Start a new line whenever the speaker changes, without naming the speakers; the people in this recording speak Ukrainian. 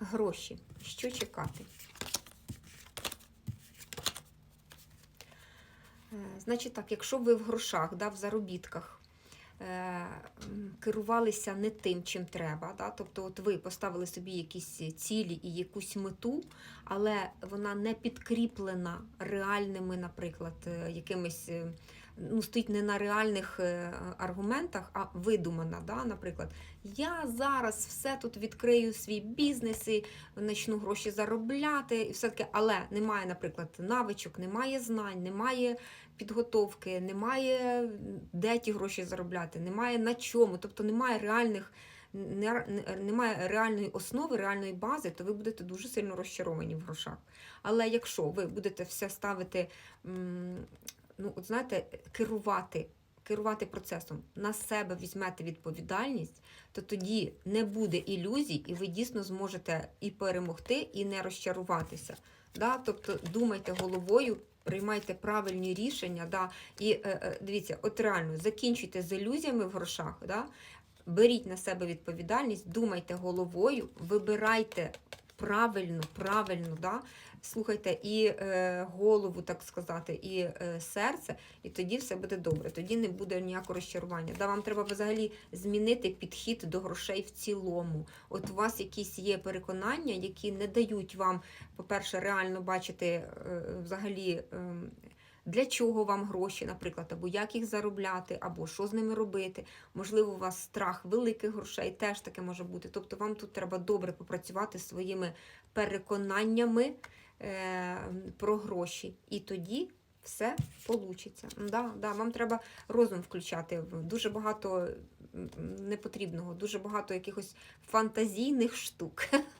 Гроші. Що чекати? Е, Значить так, якщо ви в грошах, да, в заробітках е, керувалися не тим, чим треба, да, тобто от ви поставили собі якісь цілі і якусь мету, але вона не підкріплена реальними, наприклад, е, якимись. Ну, стоїть не на реальних е, аргументах, а видумана. Да? Наприклад, я зараз все тут відкрию свій бізнес і почну гроші заробляти, і все таке, але немає, наприклад, навичок, немає знань, немає підготовки, немає де ті гроші заробляти, немає на чому, тобто немає реальних. не- не- Немає реальної основи, реальної бази, то ви будете дуже сильно розчаровані в грошах. Але якщо ви будете все ставити, ну, от знаєте, керувати, керувати процесом, на себе візьмете відповідальність, то тоді не буде ілюзій, і ви дійсно зможете і перемогти, і не розчаруватися. Да? Тобто думайте головою, приймайте правильні рішення. Да? І е, е, дивіться, от реально закінчуйте з ілюзіями в грошах. Да? Беріть на себе відповідальність, думайте головою, вибирайте правильно, правильно, да? слухайте і е, голову, так сказати, і е, серце, і тоді все буде добре. Тоді не буде ніякого розчарування. Да, вам треба взагалі змінити підхід до грошей в цілому. От у вас якісь є переконання, які не дають вам, по-перше, реально бачити е, взагалі. е, для чого вам гроші, наприклад, або як їх заробляти, або що з ними робити. Можливо, у вас страх великих грошей, теж таке може бути. Тобто вам тут треба добре попрацювати своїми переконаннями е, про гроші. І тоді все получиться. Да, да, вам треба розум включати. Дуже багато непотрібного, дуже багато якихось фантазійних штук.